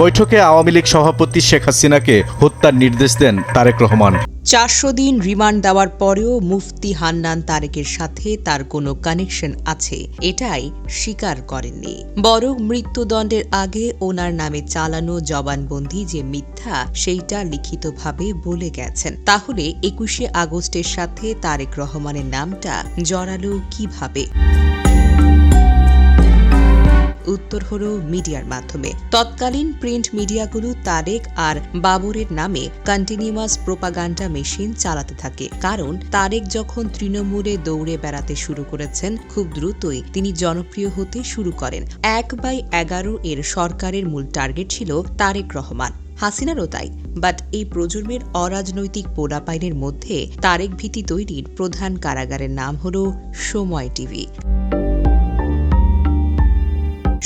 বৈঠকে আওয়ামী লীগ সভাপতি শেখ হাসিনাকে হত্যার নির্দেশ দেন তারেক রহমান। চারশো দিন রিমান্ড দেওয়ার পরেও মুফতি হান্নান তারেকের সাথে তার কোনো কানেকশন আছে, এটাই স্বীকার করেননি। বরং মৃত্যুদণ্ডের আগে ওনার নামে চালানো জবানবন্দি যে মিথ্যা, সেইটা লিখিতভাবে বলে গেছেন। তাহলে একুশে আগস্টের সাথে তারেক রহমানের নামটা জড়ালো কীভাবে? উত্তর হলো মিডিয়ার মাধ্যমে। তৎকালীন প্রিন্ট মিডিয়াগুলো তারেক আর বাবরের নামে কন্টিনিউয়াস প্রোপাগান্ডা মেশিন চালাতে থাকে। কারণ তারেক যখন তৃণমূলে দৌড়ে বেড়াতে শুরু করেছেন, খুব দ্রুতই তিনি জনপ্রিয় হতে শুরু করেন। এক বাই এগারো এর সরকারের মূল টার্গেট ছিল তারেক রহমান। হাসিনারও তাই। বাট এই প্রজন্মের অরাজনৈতিক পোড়াপাইনের মধ্যে তারেক ভীতি তৈরির প্রধান কারাগারের নাম হল সময় টিভি।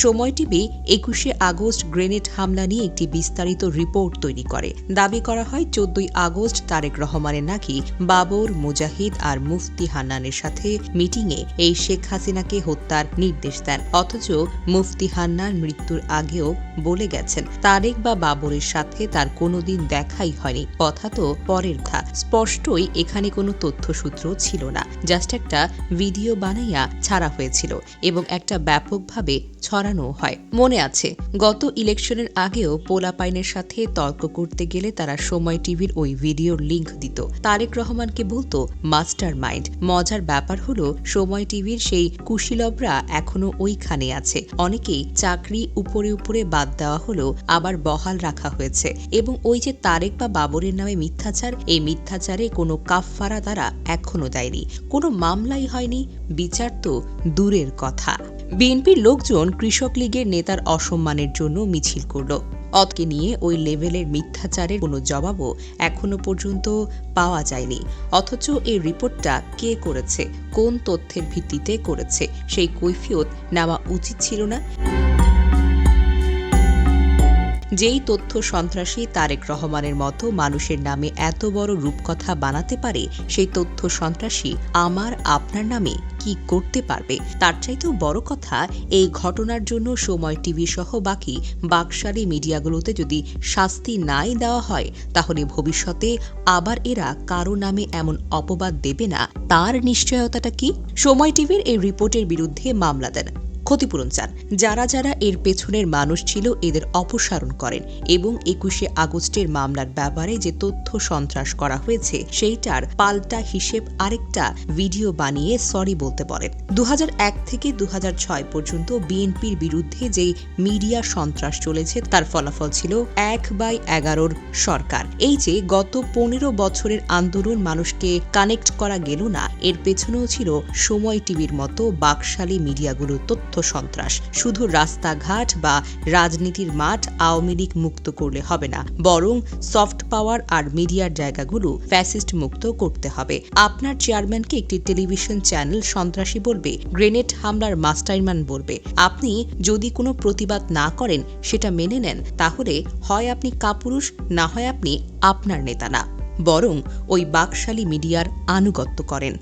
সময় টিভি একুশে আগস্ট গ্রেনেড হামলা নিয়ে একটি বিস্তারিত রিপোর্ট তৈরি করে। দাবি করা হয়, চোদ্দই আগস্ট তারেক রহমানের নাকি বাবর, মুজাহিদ আর মুফতি হান্নানের সাথে মিটিংয়ে এই শেখ হাসিনাকে হত্যার নির্দেশ দেন। অথচ মুফতি হান্নান মৃত্যুর আগেও বলে গেছেন, তারেক বা বাবরের সাথে তার কোনোদিন দেখাই হয়নি। কথা তো পরের কথা। স্পষ্টই এখানে কোনো তথ্যসূত্র ছিল না। জাস্ট একটা ভিডিও বানাইয়া ছাড়া হয়েছিল এবং একটা ব্যাপকভাবে ছড়ানো হয়। মনে আছে, গত ইলেকশনের আগেও পোলাপাইনের সাথে তর্ক করতে গেলে তারা সময় টিভির ওই ভিডিওর লিংক দিত। তারেক রহমানকে বলতো মাস্টার মাইন্ড মজার ব্যাপার হলো, সময় টিভির সেই কুশীলবরা এখনও ওইখানে আছে। অনেকেই চাকরি উপরে উপরে বাদ দেওয়া হলো, আবার বহাল রাখা হয়েছে। এবং ওই যে তারেক বা বাবরের নামে মিথ্যাচার, এই মিথ্যাচারে কোনো কাফফারা দ্বারা এখনও দেয়নি। কোনো মামলাই হয়নি। বিচার তো দূরের কথা। বিএনপির লোকজন কৃষক লীগের নেতার অসম্মানের জন্য মিছিল করল। অতকে নিয়ে ওই লেভেলের মিথ্যাচারের কোনো জবাবও এখনও পর্যন্ত পাওয়া যায়নি। অথচ এই রিপোর্টটা কে করেছে? কোন তথ্যের ভিত্তিতে করেছে? সেই কৈফিয়ত নেওয়া উচিত ছিল না। যেই তথ্য সন্ত্রাসী তারেক রহমানের মতো মানুষের নামে এত বড় রূপকথা বানাতে পারে, সেই তথ্য সন্ত্রাসী আমার, আপনার নামে কি করতে পারবে? তার চাইতেও বড় কথা, এই ঘটনার জন্য সময় টিভি সহ বাকি বাকশালী মিডিয়াগুলোতে যদি শাস্তি নাই দেওয়া হয়, তাহলে ভবিষ্যতে আবার এরা কারও নামে এমন অপবাদ দেবে না। তার নিশ্চয়তাটা কি? সময় টিভির এই রিপোর্টের বিরুদ্ধে মামলা দেন। ক্ষতিপূরণ চান। যারা যারা এর পেছনের মানুষ ছিল এদের অপসারণ করেন এবং একুশে আগস্টের মামলার ব্যাপারে যে তথ্য সন্ত্রাস করা হয়েছে সেইটার পাল্টা হিসেব আরেকটা ভিডিও বানিয়ে সরি বলতে বলেন দু থেকে দু হাজার ছয় পর্যন্ত বিএনপির বিরুদ্ধে যেই মিডিয়া সন্ত্রাস চলেছে তার ফলাফল ছিল এক বাই এগারোর সরকার। এই যে গত পনেরো বছরের আন্দোলন মানুষকে কানেক্ট করা গেল না, এর পেছনেও ছিল সময় টিভির মতো বাকশালী মিডিয়াগুলো তথ্য সন্ত্রাস। শুধু রাস্তাঘাট বা রাজনীতির মাঠ আওয়ামী লীগ মুক্ত করলে হবে না, বরং সফট পাওয়ার আর মিডিয়ার জায়গাগুলো ফ্যাসিস্ট মুক্ত করতে হবে। আপনার চেয়ারম্যানকে একটি টেলিভিশন চ্যানেল সন্ত্রাসী বলবে, গ্রেনেড হামলার মাস্টারম্যান বলবে। আপনি যদি কোনো প্রতিবাদ না করেন, সেটা মেনে নেন, তাহলে হয় আপনি কাপুরুষ, না হয় আপনি আপনার নেতা না। বরং ওই বাকশালী মিডিয়ার আনুগত্য করেন।